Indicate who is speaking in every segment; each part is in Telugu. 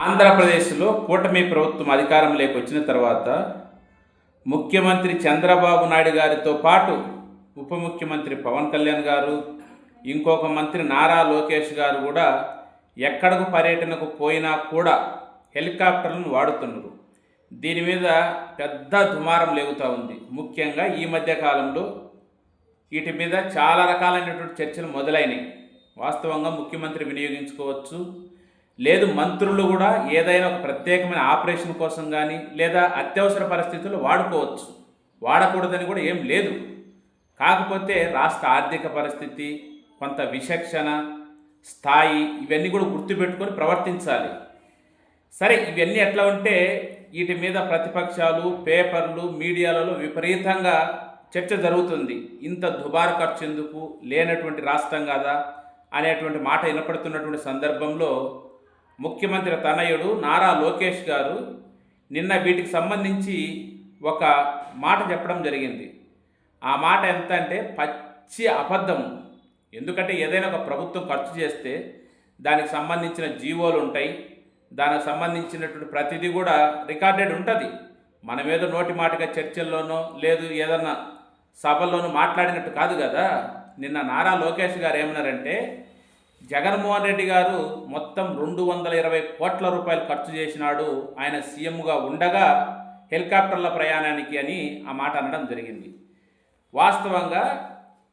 Speaker 1: ఆంధ్రప్రదేశ్లో కూటమి ప్రభుత్వం అధికారంలోకి వచ్చిన తర్వాత ముఖ్యమంత్రి చంద్రబాబు నాయుడు గారితో పాటు ఉప ముఖ్యమంత్రి పవన్ కళ్యాణ్ గారు ఇంకొక మంత్రి నారా లోకేష్ గారు కూడా ఎక్కడకు పర్యటనకు పోయినా కూడా హెలికాప్టర్లను వాడుతున్నారు. దీని మీద పెద్ద దుమారం లేగుతూ ఉంది. ముఖ్యంగా ఈ మధ్య కాలంలో వీటి మీద చాలా రకాలైనటువంటి చర్చలు మొదలైనవి వాస్తవంగా ముఖ్యమంత్రి వినియోగించుకోవచ్చు లేదు మంత్రులు కూడా ఏదైనా ఒక ప్రత్యేకమైన ఆపరేషన్ కోసం కానీ లేదా అత్యవసర పరిస్థితుల్లో వాడుకోవచ్చు. వాడకూడదని కూడా ఏం లేదు. కాకపోతే రాష్ట్ర ఆర్థిక పరిస్థితి కొంత విచక్షణ స్థాయి ఇవన్నీ కూడా గుర్తుపెట్టుకొని ప్రవర్తించాలి. సరే ఇవన్నీ ఎట్లా ఉంటే వీటి మీద ప్రతిపక్షాలు పేపర్లు మీడియాలలో విపరీతంగా చర్చ జరుగుతుంది. ఇంత దుబారు ఖర్చు ఎందుకు? లేనటువంటి రాష్ట్రం కదా? అనేటువంటి మాట వినపడుతున్నటువంటి సందర్భంలో ముఖ్యమంత్రి తనయుడు నారా లోకేష్ గారు నిన్న వీటికి సంబంధించి ఒక మాట చెప్పడం జరిగింది. ఆ మాట ఎంత అంటే పచ్చి అబద్ధం. ఎందుకంటే ఏదైనా ఒక ప్రభుత్వం ఖర్చు చేస్తే దానికి సంబంధించిన జీవోలు ఉంటాయి. దానికి సంబంధించినటువంటి ప్రతిదీ కూడా రికార్డెడ్ ఉంటుంది. మనమేదో నోటి మాటగా చర్చల్లోనో లేదు ఏదన్నా సభల్లోనూ మాట్లాడినట్టు కాదు కదా. నిన్న నారా లోకేష్ గారు ఏమన్నారంటే జగన్మోహన్ రెడ్డి గారు మొత్తం రెండు వందల ఇరవై కోట్ల రూపాయలు ఖర్చు చేసినాడు. ఆయన సీఎంగా ఉండగా హెలికాప్టర్ల ప్రయాణానికి అని ఆ మాట అనడం జరిగింది. వాస్తవంగా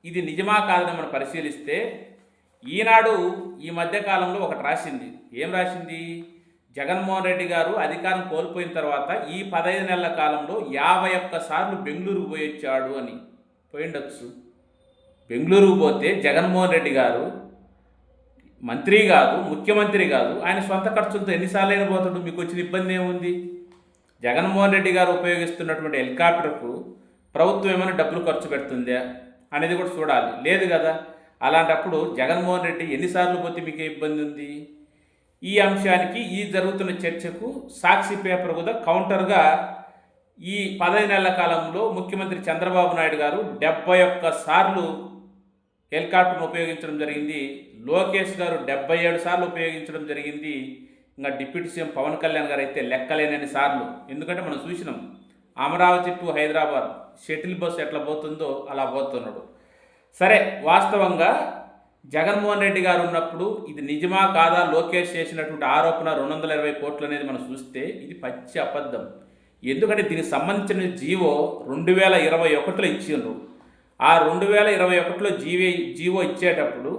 Speaker 1: ఇది నిజమా కాదని మనం పరిశీలిస్తే ఈనాడు ఈ మధ్యకాలంలో ఒకటి రాసింది. ఏం రాసింది? జగన్మోహన్ రెడ్డి గారు అధికారం కోల్పోయిన తర్వాత ఈ పదహైదు నెలల కాలంలో యాభై ఒక్క సార్లు బెంగళూరు పోయి వచ్చాడు అని. పోయిండొచ్చు. బెంగళూరుకు పోతే జగన్మోహన్ రెడ్డి గారు మంత్రి కాదు ముఖ్యమంత్రి కాదు. ఆయన సొంత ఖర్చులతో ఎన్నిసార్లు పోతాడు మీకు వచ్చిన ఇబ్బంది ఏముంది? జగన్మోహన్ రెడ్డి గారు ఉపయోగిస్తున్నటువంటి హెలికాప్టర్కు ప్రభుత్వం ఏమైనా డబ్బులు ఖర్చు పెడుతుందా అనేది కూడా చూడాలి. లేదు కదా? అలాంటప్పుడు జగన్మోహన్ రెడ్డి ఎన్నిసార్లు పోతే మీకు ఇబ్బంది ఉంది? ఈ అంశానికి ఈ జరుగుతున్న చర్చకు సాక్షి పేపర్ కూడా కౌంటర్గా ఈ పదహైదు నెలల కాలంలో ముఖ్యమంత్రి చంద్రబాబు నాయుడు గారు డెబ్బై ఒక్క సార్లు హెలికాప్టర్ను ఉపయోగించడం జరిగింది. లోకేష్ గారు డెబ్బై ఏడు సార్లు ఉపయోగించడం జరిగింది. ఇంకా డిప్యూటీ సీఎం పవన్ కళ్యాణ్ గారు అయితే లెక్కలేనన్ని సార్లు. ఎందుకంటే మనం చూసినాం Amaravati to Hyderabad shuttle bus ఎట్లా పోతుందో అలా పోతున్నాడు. సరే వాస్తవంగా జగన్మోహన్ రెడ్డి గారు ఉన్నప్పుడు ఇది నిజమా కాదా లోకేష్ చేసినటువంటి ఆరోపణ రెండు వందల ఇరవై కోట్లు అనేది మనం చూస్తే ఇది పచ్చి అబద్ధం. ఎందుకంటే దీనికి సంబంధించిన జీవో రెండు వేల ఇరవై ఒకటిలో ఇచ్చిండ్రు. ఆ రెండు వేల ఇరవై ఒకటిలో జీవో జీవో ఇచ్చేటప్పుడు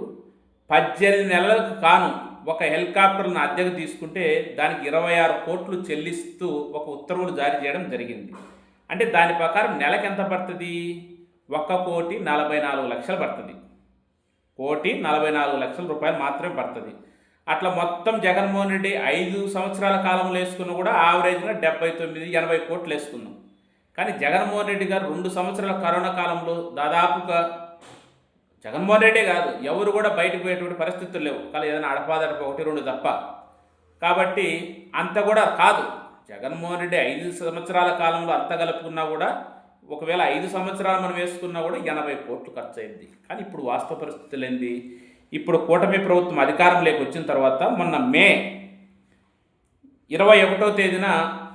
Speaker 1: పద్దెనిమిది నెలలకు కాను ఒక హెలికాప్టర్ను అద్దెకు తీసుకుంటే దానికి ఇరవై ఆరు కోట్లు చెల్లిస్తూ ఒక ఉత్తర్వులు జారీ చేయడం జరిగింది. అంటే దాని ప్రకారం నెలకు ఎంత పడుతుంది? ఒక్క కోటి నలభై నాలుగు లక్షలు పడుతుంది. కోటి నలభై నాలుగు లక్షల రూపాయలు మాత్రమే పడుతుంది. అట్లా మొత్తం జగన్మోహన్ రెడ్డి ఐదు సంవత్సరాల కాలంలో వేసుకున్న కూడా ఆవరేజ్గా డెబ్బై తొమ్మిది ఎనభై కోట్లు వేసుకున్నాం. కానీ జగన్మోహన్ రెడ్డి గారు రెండు సంవత్సరాల కరోనా కాలంలో దాదాపుగా జగన్మోహన్ రెడ్డే కాదు ఎవరు కూడా బయటకు పోయేటువంటి పరిస్థితులు లేవు. కానీ ఏదైనా అడపాదడప ఒకటి రెండు తప్ప. కాబట్టి అంత కూడా కాదు. జగన్మోహన్ రెడ్డి ఐదు సంవత్సరాల కాలంలో అంత కలుపుకున్నా కూడా ఒకవేళ ఐదు సంవత్సరాలు మనం వేసుకున్నా కూడా ఎనభై కోట్లు ఖర్చు అయింది కానీ ఇప్పుడు వాస్తవ పరిస్థితులు ఏంది? ఇప్పుడు కూటమి ప్రభుత్వం అధికారంలోకి వచ్చిన తర్వాత మొన్న మే ఇరవై ఒకటో తేదీన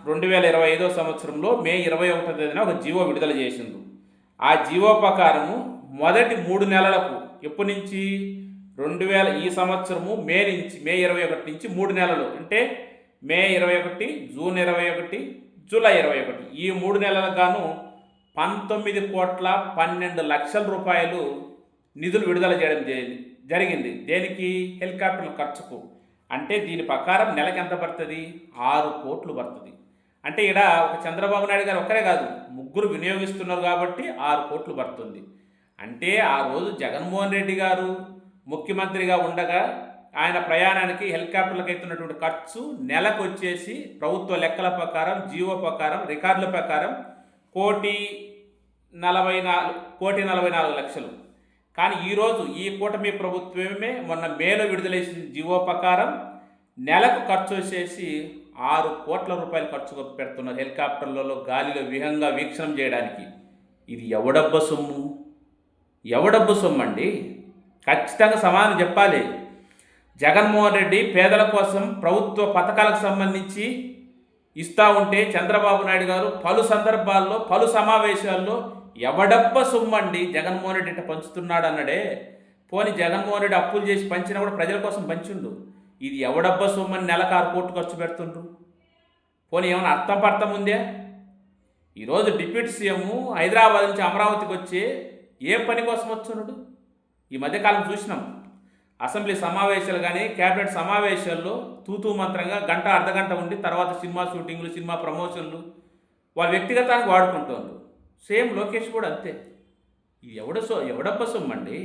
Speaker 1: రెండు వేల ఇరవై ఐదో సంవత్సరంలో మే ఇరవై ఒకటో తేదీన ఒక జీవో విడుదల చేసింది ఆ జీవో ప్రకారము మొదటి మూడు నెలలకు ఎప్పటి నుంచి? రెండు వేల ఈ సంవత్సరము మే నుంచి మే ఇరవై ఒకటి నుంచి మూడు నెలలు. అంటే మే ఇరవై ఒకటి జూన్ ఇరవై ఒకటి జూలై ఇరవై ఒకటి. ఈ మూడు నెలలకు గాను పంతొమ్మిది కోట్ల పన్నెండు లక్షల రూపాయలు నిధులు విడుదల చేయడం జరిగింది. దేనికి? హెలికాప్టర్ల ఖర్చుకు. అంటే దీని ప్రకారం నెలకి ఎంత పడుతుంది? ఆరు కోట్లు పడుతుంది. అంటే ఇక్కడ ఒక చంద్రబాబు నాయుడు గారు ఒక్కరే కాదు ముగ్గురు వినియోగిస్తున్నారు కాబట్టి ఆరు కోట్లు పడుతుంది. అంటే ఆ రోజు జగన్మోహన్ రెడ్డి గారు ముఖ్యమంత్రిగా ఉండగా ఆయన ప్రయాణానికి హెలికాప్టర్లకు అవుతున్నటువంటి ఖర్చు నెలకు వచ్చేసి ప్రభుత్వ లెక్కల ప్రకారం జీవో ప్రకారం రికార్డుల ప్రకారం కోటి నలభై నాలుగు కోటి నలభై నాలుగు లక్షలు. కానీ ఈరోజు ఈ కూటమి ప్రభుత్వమే మొన్న మేలో విడుదల చేసిన జీవో ప్రకారం నెలకు ఖర్చు వచ్చేసి ఆరు కోట్ల రూపాయలు ఖర్చు పెడుతున్నారు హెలికాప్టర్లలో గాలిలో విహంగా వీక్షణం చేయడానికి. ఇది ఎవడబ్బ సొమ్ము? ఎవడబ్బ సొమ్ము అండి ఖచ్చితంగా సమాధానం చెప్పాలి. జగన్మోహన్ రెడ్డి పేదల కోసం ప్రభుత్వ పథకాలకు సంబంధించి ఇస్తా ఉంటే చంద్రబాబు నాయుడు గారు పలు సందర్భాల్లో పలు సమావేశాల్లో ఎవడబ్బ సొమ్ము అండి జగన్మోహన్ రెడ్డి ఇట్ట పంచుతున్నాడు అన్నాడే. పోని జగన్మోహన్ రెడ్డి అప్పులు చేసి పంచినా కూడా ప్రజల కోసం పంచిండు. ఇది ఎవడబ్బ సొమ్మని నెలకు ఆరు కోట్లు ఖర్చు పెడుతుండ్రు? పోనీ ఏమైనా అర్థం పర్థం ఉందే? ఈరోజు డిప్యూటీ సీఎం హైదరాబాద్ నుంచి అమరావతికి వచ్చి ఏ పని కోసం వచ్చున్నాడు? ఈ మధ్యకాలం చూసినాం. అసెంబ్లీ సమావేశాలు కానీ క్యాబినెట్ సమావేశాల్లో తూతూ మంత్రంగా గంట అర్ధగంట ఉండి తర్వాత సినిమా షూటింగ్లు సినిమా ప్రమోషన్లు వాళ్ళ వ్యక్తిగతానికి వాడుకుంటారు సేమ్ లోకేష్ కూడా అంతే. ఇది ఎవడ సో ఎవడబ్బ సొమ్మండి?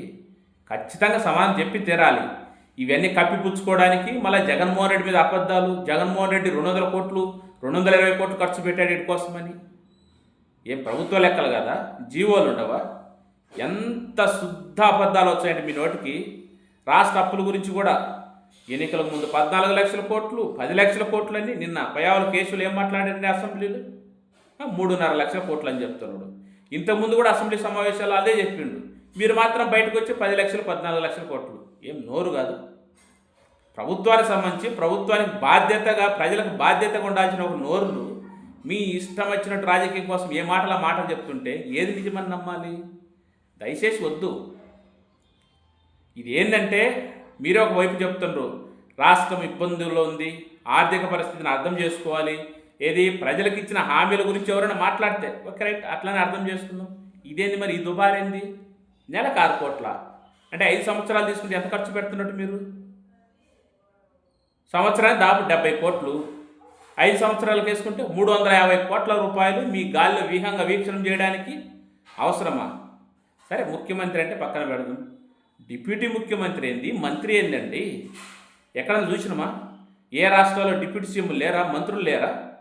Speaker 1: ఖచ్చితంగా సమాధానం చెప్పి తీరాలి. ఇవన్నీ కప్పిపుచ్చుకోవడానికి మళ్ళీ జగన్మోహన్ రెడ్డి మీద అబద్ధాలు జగన్మోహన్ రెడ్డి రెండు వందల కోట్లు రెండు వందల ఇరవై కోట్లు ఖర్చు పెట్టాడు వీటి కోసమని. ఏం ప్రభుత్వ లెక్కలు కదా? జీవోలు ఉండవా? ఎంత శుద్ధ అబద్ధాలు వచ్చాయండి మీ నోటికి? రాష్ట్ర అప్పుల గురించి కూడా ఎన్నికలకు ముందు పద్నాలుగు లక్షల కోట్లు పది లక్షల కోట్లు అని నిన్న పయావుల కేసులు ఏం మాట్లాడండి అసెంబ్లీలు? మూడున్నర లక్షల కోట్లు అని చెప్తున్నాడు. ఇంతకుముందు కూడా అసెంబ్లీ సమావేశాలు అదే చెప్పిండు. మీరు మాత్రం బయటకు వచ్చి పది లక్షలు పద్నాలుగు లక్షల కోట్లు ఏం నోరు కాదు. ప్రభుత్వానికి సంబంధించి ప్రభుత్వానికి బాధ్యతగా ప్రజలకు బాధ్యతగా ఉండాల్సిన ఒక నోరులు మీ ఇష్టం వచ్చినట్టు రాజకీయం కోసం ఏ మాటల మాటలు చెప్తుంటే ఏది నిజమని నమ్మాలి? దయచేసి వద్దు. ఇది ఏంటంటే మీరే ఒక వైపు చెప్తుండ్రు రాష్ట్రం ఇబ్బందుల్లో ఉంది ఆర్థిక పరిస్థితిని అర్థం చేసుకోవాలి ఏది ప్రజలకు ఇచ్చిన హామీల గురించి ఎవరైనా మాట్లాడితే ఓకే రైట్ అట్లానే అర్థం చేసుకుందాం. ఇదేంది మరి ఈ దుబారేంది? నెలకు ఆరు కోట్ల. అంటే ఐదు సంవత్సరాలు తీసుకుంటే ఎంత ఖర్చు పెడుతున్నట్టు మీరు? సంవత్సరానికి దాపు డెబ్బై కోట్లు. ఐదు సంవత్సరాలకు వేసుకుంటే మూడు వందల యాభై కోట్ల రూపాయలు మీ గాలిలో వ్యూహంగా వీక్షణం చేయడానికి అవసరమా? సరే ముఖ్యమంత్రి అంటే పక్కన పెడదాం. డిప్యూటీ ముఖ్యమంత్రి ఏంది? మంత్రి ఏందండి? ఎక్కడన్నా చూసినామా? ఏ రాష్ట్రాల్లో డిప్యూటీ సీఎం లేరా? మంత్రులు లేరా?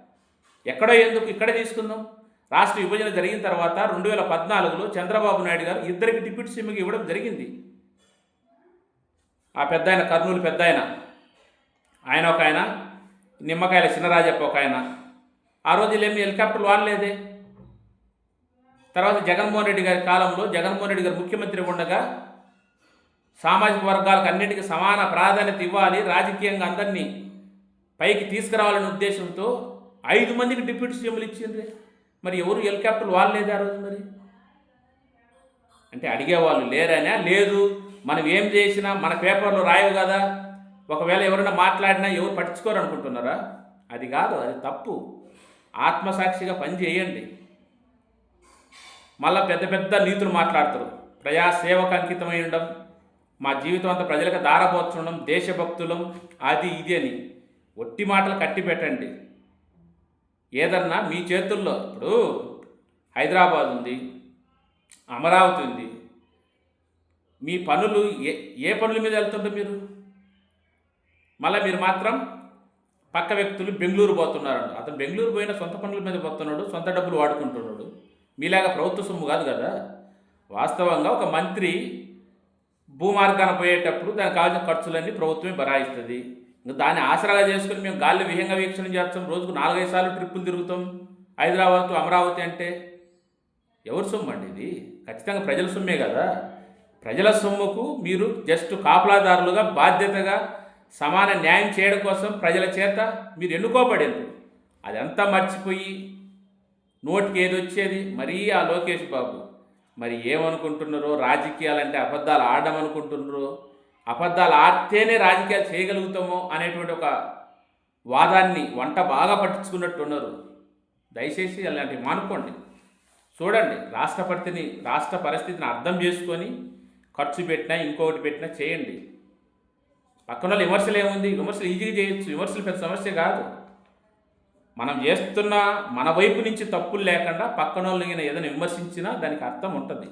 Speaker 1: ఎక్కడో ఎందుకు? ఇక్కడే తీసుకుందాం. రాష్ట్ర విభజన జరిగిన తర్వాత రెండు వేల పద్నాలుగులో చంద్రబాబు నాయుడు గారు ఇద్దరికి డిప్యూటీ సీఎంకి ఇవ్వడం జరిగింది. ఆ పెద్ద ఆయన కర్నూలు పెద్ద ఆయన ఆయన ఒక ఆయన నిమ్మకాయల చిన్నరాజప్ప ఒక ఆయన. ఆ రోజు ఏమి హెలికాప్టర్లు వాడలేదే. తర్వాత జగన్మోహన్ రెడ్డి గారి కాలంలో జగన్మోహన్ రెడ్డి గారు ముఖ్యమంత్రి ఉండగా సామాజిక వర్గాలకు అన్నిటికీ సమాన ప్రాధాన్యత ఇవ్వాలి రాజకీయంగా అందరినీ పైకి తీసుకురావాలనే ఉద్దేశంతో ఐదు మందికి డిప్యూటీ సీఎంలు ఇచ్చిండ్రే. మరి ఎవరు హెలికాప్టర్లు వాడలేదు ఆ రోజు మరి? అంటే అడిగేవాళ్ళు లేరనే? లేదు. మనం ఏం చేసినా మన పేపర్లో రాయవు కదా. ఒకవేళ ఎవరైనా మాట్లాడినా ఎవరు పట్టించుకోరు అనుకుంటున్నారా? అది కాదు అది తప్పు. ఆత్మసాక్షిగా పని చేయండి. మళ్ళా పెద్ద పెద్ద నీతులు మాట్లాడతారు. ప్రజా సేవకు అంకితమై ఉండడం మా జీవితం అంతా ప్రజలకు దారపోతుండడం దేశభక్తులం అది ఇది అని. ఒట్టి మాటలు కట్టి పెట్టండి ఏదన్నా మీ చేతుల్లో ఇప్పుడు హైదరాబాద్ ఉంది అమరావతి ఉంది మీ పనులు ఏ ఏ పనుల మీద వెళ్తుండ్రు మీరు? మళ్ళీ మీరు మాత్రం పక్క వ్యక్తులు బెంగళూరు పోతున్నారు అతను బెంగళూరు పోయిన సొంత పనుల మీద పోతున్నాడు సొంత డబ్బులు వాడుకుంటున్నాడు. మీలాగా ప్రభుత్వ సొమ్ము కాదు కదా? వాస్తవంగా ఒక మంత్రి భూమార్గాన పోయేటప్పుడు దానికి కావాల్సిన ఖర్చులన్నీ ప్రభుత్వమే బరాయిస్తుంది. ఇంకా దాన్ని ఆసరాగా చేసుకుని మేము గాలి విహంగా వీక్షణ చేస్తాం. రోజుకు నాలుగైదు సార్లు ట్రిప్పులు తిరుగుతాం. హైదరాబాద్ టు అమరావతి అంటే ఎవరి సొమ్ము అండి ఇది? ఖచ్చితంగా ప్రజల సొమ్మే కదా. ప్రజల సొమ్ముకు మీరు జస్ట్ కాపలాదారులుగా బాధ్యతగా సమాన న్యాయం చేయడం కోసం ప్రజల చేత మీరు ఎన్నుకోబడింది అదంతా మర్చిపోయి నోటికి ఏది వచ్చేది? మరీ ఆ లోకేష్ బాబు. మరి ఏమనుకుంటున్నారో రాజకీయాలంటే అబద్ధాలు ఆడడం అనుకుంటున్నారో అబద్ధాలు ఆడితేనే రాజకీయాలు చేయగలుగుతామో అనేటువంటి ఒక వాదాన్ని వంట బాగా పట్టించుకున్నట్టున్నారు దయచేసి అలాంటివి మానుకోండి. చూడండి రాష్ట్రపతిని రాష్ట్ర పరిస్థితిని అర్థం చేసుకొని ఖర్చు పెట్టినా ఇంకొకటి పెట్టినా చేయండి. పక్కన వాళ్ళు విమర్శలు ఏముంది? విమర్శలు ఈజీగా చేయొచ్చు. విమర్శలు పెద్ద సమస్య కాదు. మనం చేస్తున్న మన వైపు నుంచి తప్పులు లేకుండా పక్కన వాళ్ళని ఏదైనా విమర్శించినా దానికి అర్థం ఉంటుంది.